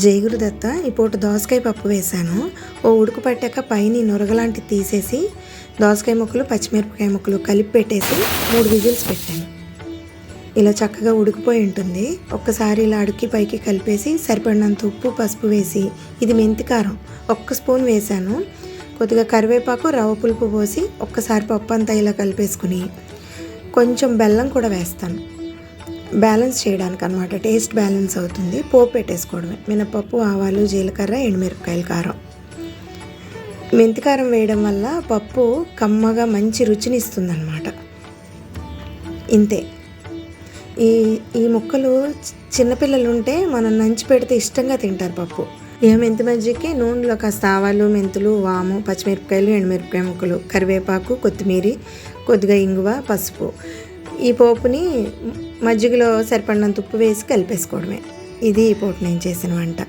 జయగురుదత్త ఈ పూట దోసకాయ పప్పు వేశాను. ఓ ఉడుకు పట్టాక పైన ఈ తీసేసి దోసకాయ ముక్కలు పచ్చిమిరపకాయ ముక్కలు కలిపి పెట్టేసి మూడు విజిల్స్ పెట్టాను. ఇలా చక్కగా ఉడికిపోయి ఉంటుంది. ఒక్కసారి ఇలా అడుక్కి పైకి కలిపేసి సరిపడినంత ఉప్పు పసుపు వేసి ఇది మెంతి కారం ఒక్క స్పూన్ వేశాను. కొద్దిగా కరివేపాకు రవ్వ పులుపు పోసి ఒక్కసారి పప్పు అంతా ఇలా కలిపేసుకుని కొంచెం బెల్లం కూడా వేస్తాను. బ్యాలెన్స్ చేయడానికి అనమాట టేస్ట్ బ్యాలెన్స్ అవుతుంది. పోపు పెట్టేసుకోవడమే. మినపప్పు ఆవాలు జీలకర్ర ఎండుమిరపకాయల కారం. మెంతి కారం వేయడం వల్ల పప్పు కమ్మగా మంచి రుచిని ఇస్తుందన్నమాట ఇంతే. ఈ ఈ ముక్కలు చి- చిన్నపిల్లలు ఉంటే మనం నంచి పెడితే ఇష్టంగా తింటారు పప్పు. ఇక మెంతి మజ్జికి నూనెలో కాస్త ఆవాలు మెంతులు వాము పచ్చిమిరపకాయలు ఎండుమిరపకాయ ముక్కలు కరివేపాకు కొత్తిమీర కొద్దిగా ఇంగువ పసుపు. ఈ పోపుని మజ్జిగలో సరిపడినంత ఉప్పు వేసి కలిపేసుకోవడమే. ఇది ఈ పోపు నేను చేసిన వంట.